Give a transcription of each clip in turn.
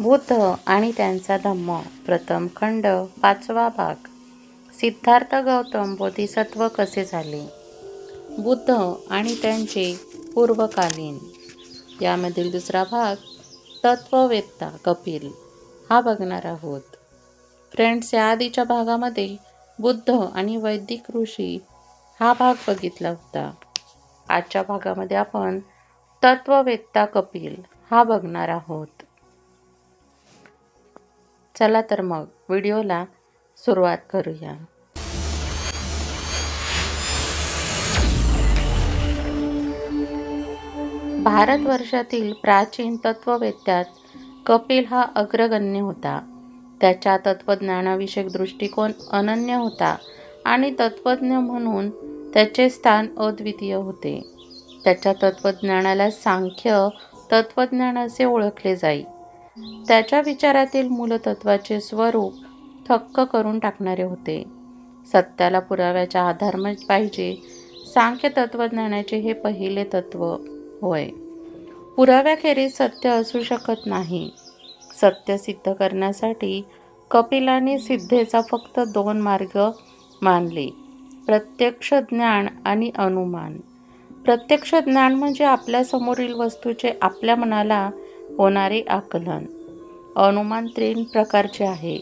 बुद्ध आणि त्यांचा धम्म. प्रथम खंड पाचवा भाग. सिद्धार्थ गौतम बोधिसत्व कसे झाले? बुद्ध आणि त्यांचे पूर्वकालीन. यामधील दुसरा भाग तत्ववेत्ता कपिल. हा बघणार आहोत. फ्रेंड्स या आधीच्या भागामध्ये बुद्ध आणि वैदिक ऋषी हा भाग बघितला होता. आजच्या भागामध्ये आपण तत्ववेत्ता कपिल हा बघणार आहोत. चला तर मग व्हिडिओला सुरुवात करूया. भारतवर्षातील प्राचीन तत्ववेत्यात कपिल हा अग्रगण्य होता. त्याच्या तत्वज्ञानाविषयक दृष्टिकोन अनन्य होता आणि तत्वज्ञ म्हणून त्याचे स्थान अद्वितीय होते. त्याच्या तत्वज्ञानाला सांख्य तत्त्वज्ञान असे ओळखले जाई. त्याच्या विचारातील मूलतत्वाचे स्वरूप थक्क करून टाकणारे होते. सत्याला पुराव्याचा आधार पाहिजे सांख्य तत्त्वज्ञानाचे हे पहिले तत्व होय. पुराव्याखेरीज सत्य असू शकत नाही. सत्य सिद्ध करण्यासाठी कपिलाने सिद्धेचा फक्त दोन मार्ग मानले प्रत्यक्ष ज्ञान आणि अनुमान. प्रत्यक्ष ज्ञान म्हणजे आपल्यासमोरील वस्तूचे आपल्या मनाला होणारे आकलन. अनुमान तीन प्रकारचे आहे.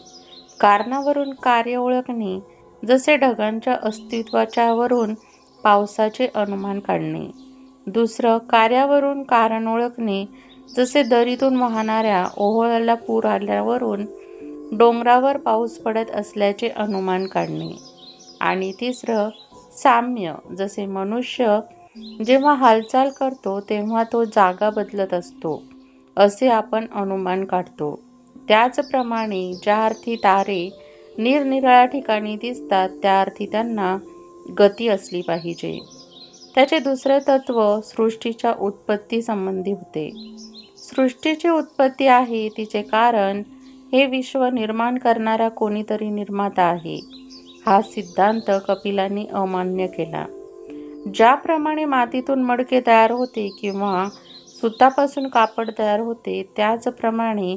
कारणावरून कार्य ओळखणे जसे ढगांच्या अस्तित्वाच्यावरून पावसाचे अनुमान काढणे. दुसरं कार्यावरून कारण ओळखणे जसे दरीतून वाहणाऱ्या ओहोळ्याला पूर आल्यावरून डोंगरावर पाऊस पडत असल्याचे अनुमान काढणे. आणि तिसरं साम्य जसे मनुष्य जेव्हा हालचाल करतो तेव्हा तो जागा बदलत असतो असे आपण अनुमान काढतो. त्याचप्रमाणे ज्या अर्थी तारे निरनिराळ्या ठिकाणी दिसतात त्या अर्थी त्यांना गती असली पाहिजे. त्याचे दुसरे तत्व सृष्टीच्या उत्पत्तीसंबंधी होते. सृष्टीची उत्पत्ती आहे तिचे कारण हे विश्व निर्माण करणारा कोणीतरी निर्माता आहे. हा सिद्धांत कपिलांनी अमान्य केला. ज्याप्रमाणे मातीतून मडके तयार होते किंवा सुतापासून कापड तयार होते त्याचप्रमाणे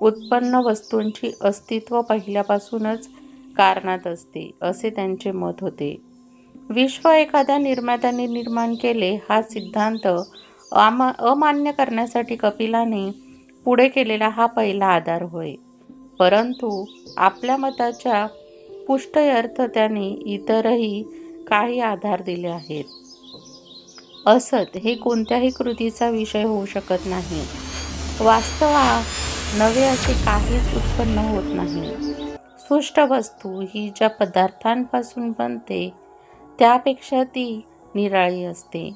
उत्पन्न वस्तूंची अस्तित्व पहिल्यापासूनच कारणात असते असे त्यांचे मत होते. विश्व एखाद्या निर्मात्याने निर्माण केले हा सिद्धांत अमा अमान्य करण्यासाठी कपिलाने पुढे केलेला हा पहिला आधार होय. परंतु आपल्या मताच्या पुष्टयर्थ त्याने इतरही काही आधार दिले आहेत. असत हे कोणत्याही कृतीचा विषय होऊ शकत नाही. वास्तवा नवे असे काहीच उत्पन्न होत नाही. सुष्ट वस्तू ही ज्या पदार्थांपासून बनते त्यापेक्षा ती निराळी असते.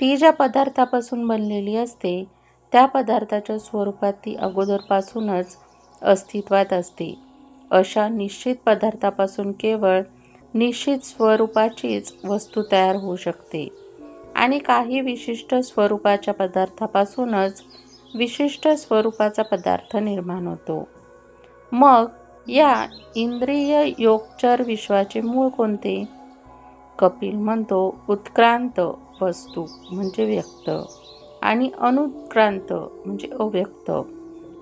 ती ज्या पदार्थापासून बनलेली असते त्या पदार्थाच्या स्वरूपात ती अगोदरपासूनच अस्तित्वात असते. अशा निश्चित पदार्थापासून केवळ निश्चित स्वरूपाचीच वस्तू तयार होऊ शकते. आणि काही विशिष्ट स्वरूपाच्या पदार्थापासूनच विशिष्ट स्वरूपाचा पदार्थ निर्माण होतो. मग या इंद्रिय योगचर विश्वाचे मूळ कोणते? कपिल म्हणतो उत्क्रांत वस्तू म्हणजे व्यक्त आणि अनुत्क्रांत म्हणजे अव्यक्त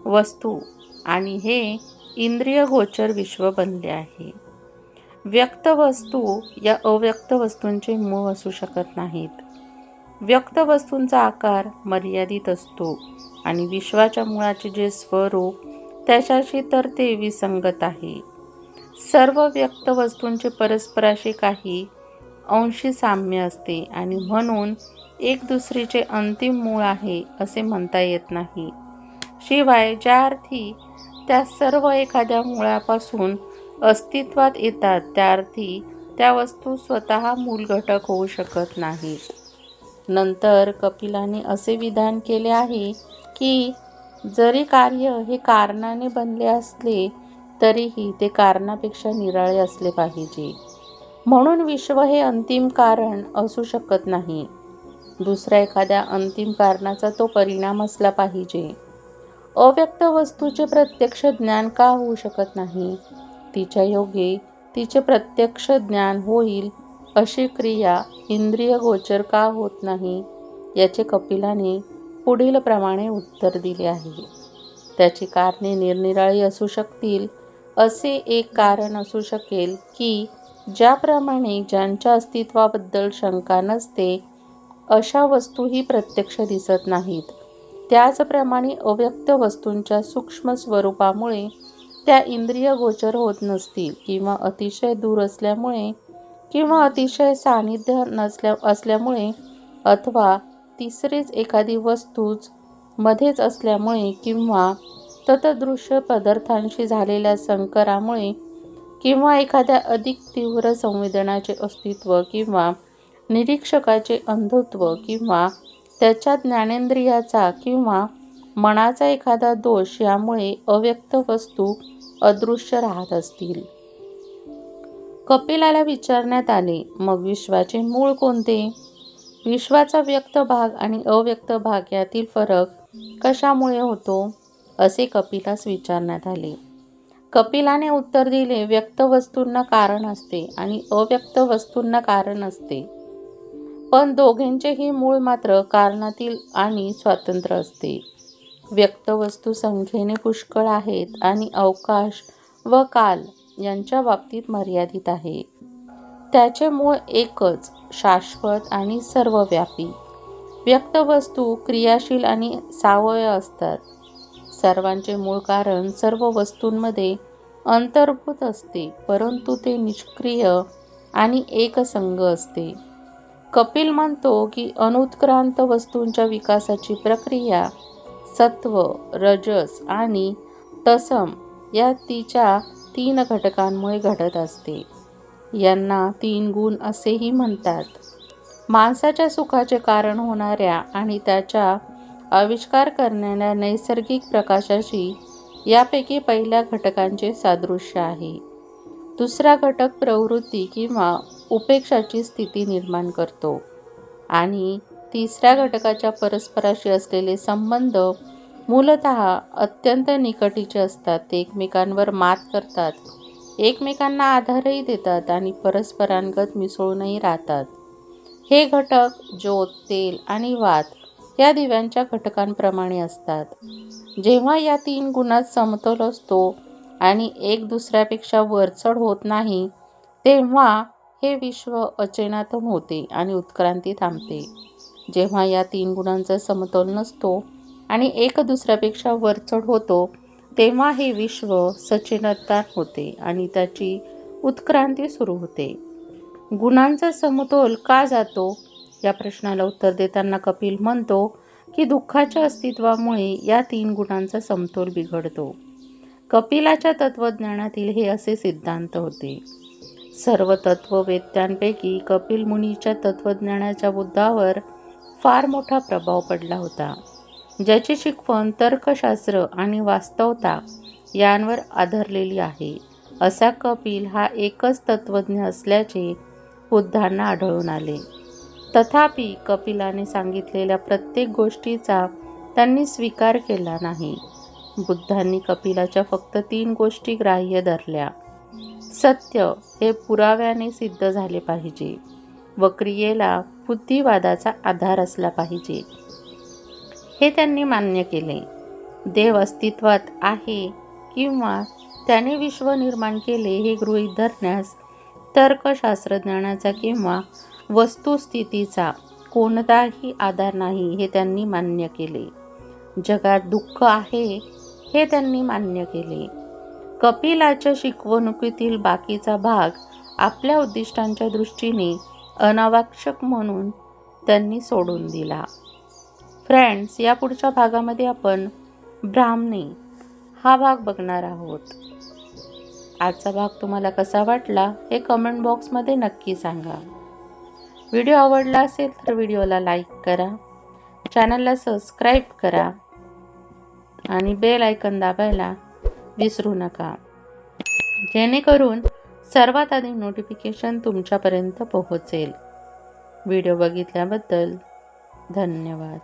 वस्तू. आणि हे इंद्रिय गोचर विश्व बनले आहे. व्यक्त वस्तू या अव्यक्त वस्तूंचे मूळ असू शकत नाहीत. व्यक्त वस्तूंचा आकार मर्यादित असतो आणि विश्वाच्या मुळाचे जे स्वरूप त्याच्याशी तर ते विसंगत आहे. सर्व व्यक्त वस्तूंचे परस्पराशी काही अंशी साम्य असते आणि म्हणून एक दुसरीचे अंतिम मूळ आहे असे म्हणता येत नाही. शिवाय ज्या अर्थी त्या सर्व एखाद्या मुळापासून अस्तित्वात येतात त्या अर्थी त्या वस्तू स्वतः मूल घटक होऊ शकत नाहीत नंतर कपिलाने असे विधान केले आहे की जरी कार्य हे कारणाने बनले असले तरीही ते कारणापेक्षा निराळे असले पाहिजे. म्हणून विश्व हे अंतिम कारण असू शकत नाही. दुसऱ्या एखाद्या अंतिम कारणाचा तो परिणाम असला पाहिजे. अव्यक्त वस्तूचे प्रत्यक्ष ज्ञान का होऊ शकत नाही? तिच्या योगे तिचे प्रत्यक्ष ज्ञान होईल अशी क्रिया इंद्रिय गोचर का होत नाही याचे कपिलाने पुढील प्रमाणे उत्तर दिले आहे. त्याची कारणे निरनिराळी असू शकतील असे एक कारण असू शकेल की ज्याप्रमाणे ज्यांच्या अस्तित्वाबद्दल शंका नसते अशा वस्तूही प्रत्यक्ष दिसत नाहीत. त्याचप्रमाणे अव्यक्त वस्तूंच्या सूक्ष्म स्वरूपामुळे त्या इंद्रिय गोचर होत नसतील किंवा अतिशय दूर असल्यामुळे किंवा अतिशय सानिध्य नसल्या असल्यामुळे अथवा तिसरीच एखादी वस्तूच मध्येच असल्यामुळे किंवा ततदृश्य पदार्थांशी झालेल्या संकरामुळे किंवा एखाद्या अधिक तीव्र संवेदनाचे अस्तित्व किंवा निरीक्षकाचे अंधत्व किंवा त्याच्या ज्ञानेंद्रियाचा किंवा मनाचा एखादा दोष यामुळे अव्यक्त वस्तू अदृश्य राहत असतील. कपिलाला विचारण्यात आले मग विश्वाचे मूळ कोणते? विश्वाचा व्यक्त भाग आणि अव्यक्त भाग यातील फरक कशामुळे होतो? असे कपिलास विचारण्यात आले. कपिलाने उत्तर दिले व्यक्त वस्तूंना कारण असते आणि अव्यक्त वस्तूंना कारण असते. पण दोघांचेही मूळ मात्र कारणातील आणि स्वातंत्र्य असते. व्यक्त वस्तू संख्येने पुष्कळ आहेत आणि अवकाश व काल यांच्या बाबतीत मर्यादित आहे. त्याचे मूळ एकच शाश्वत आणि सर्वव्यापी. व्यक्त वस्तू क्रियाशील आणि सावय असतात. सर्वांचे मूळ कारण सर्व वस्तूंमध्ये अंतर्भूत असते परंतु ते निष्क्रिय आणि एकसंग असते. कपिल म्हणतो की अनुत्क्रांत वस्तूंच्या विकासाची प्रक्रिया सत्व रजस आणि तसम या तिच्या तीन घटकांमुळे घडत असते. यांना तीन गुण असेही म्हणतात. माणसाच्या सुखाचे कारण होणाऱ्या आणि त्याच्या आविष्कार करणाऱ्या नैसर्गिक प्रकाशाशी यापैकी पहिल्या घटकांचे सादृश्य आहे. दुसरा घटक प्रवृत्ती किंवा उपेक्षाची स्थिती निर्माण करतो आणि तिसऱ्या घटकाच्या परस्पराशी असलेले संबंध मूलत अत्यंत निकटीचे असतात. ते एकमेकांवर मात करतात. एकमेकांना आधारही देतात आणि परस्परांगत मिसळूनही राहतात. हे घटक ज्योत तेल आणि वात या दिव्यांच्या घटकांप्रमाणे असतात. जेव्हा या तीन गुणात समतोल असतो आणि एक दुसऱ्यापेक्षा वरचढ होत नाही तेव्हा हे विश्व अचेनातून होते आणि उत्क्रांती थांबते. जेव्हा या तीन गुणांचा समतोल नसतो आणि एक दुसऱ्यापेक्षा वरचढ होतो तेव्हा हे विश्व सचेनतान होते आणि त्याची उत्क्रांती सुरू होते. गुणांचा समतोल का जातो? या प्रश्नाला उत्तर देताना कपिल म्हणतो की दुःखाच्या अस्तित्वामुळे या तीन गुणांचा समतोल बिघडतो. कपिलाच्या तत्त्वज्ञानातील हे असे सिद्धांत होते. सर्व तत्ववेत्यांपैकी कपिल मुनीच्या तत्त्वज्ञानाच्या बुद्धावर फार मोठा प्रभाव पडला होता. ज्याची शिकवण तर्कशास्त्र आणि वास्तवता यांवर आधारलेली आहे असा कपिल हा एकच तत्त्वज्ञ असल्याचे बुद्धांना आढळून आले. तथापि कपिलाने सांगितलेल्या प्रत्येक गोष्टीचा त्यांनी स्वीकार केला नाही. बुद्धांनी कपिलाच्या फक्त तीन गोष्टी ग्राह्य धरल्या. सत्य हे पुराव्याने सिद्ध झाले पाहिजे. व क्रियेला बुद्धिवादाचा आधार असला पाहिजे. हे त्यांनी मान्य केले. देव अस्तित्वात आहे किंवा त्याने विश्व निर्माण केले हे गृहीत धरण्यास तर्कशास्त्रज्ञानाचा किंवा वस्तुस्थितीचा कोणताही आधार नाही हे त्यांनी मान्य केले. जगात दुःख आहे हे त्यांनी मान्य केले. कपिलाच्या शिकवणुकीतील बाकीचा भाग आपल्या उद्दिष्टांच्या दृष्टीने अनावश्यक म्हणून त्यांनी सोडून दिला. फ्रेंड्स या पुढच्या भागामध्ये आपण ब्राह्मणी हा भाग बघणार आहोत. आजचा भाग तुम्हाला कसा वाटला हे कमेंट बॉक्समध्ये नक्की सांगा. व्हिडिओ आवडला असेल तर व्हिडिओला लाईक करा. चॅनलला सबस्क्राईब करा. आणि बेल आयकन दाबायला विसरू नका. जेणेकरून सर्वात आधी नोटिफिकेशन तुमच्यापर्यंत पोहोचेल. व्हिडिओ बघितल्याबद्दल धन्यवाद.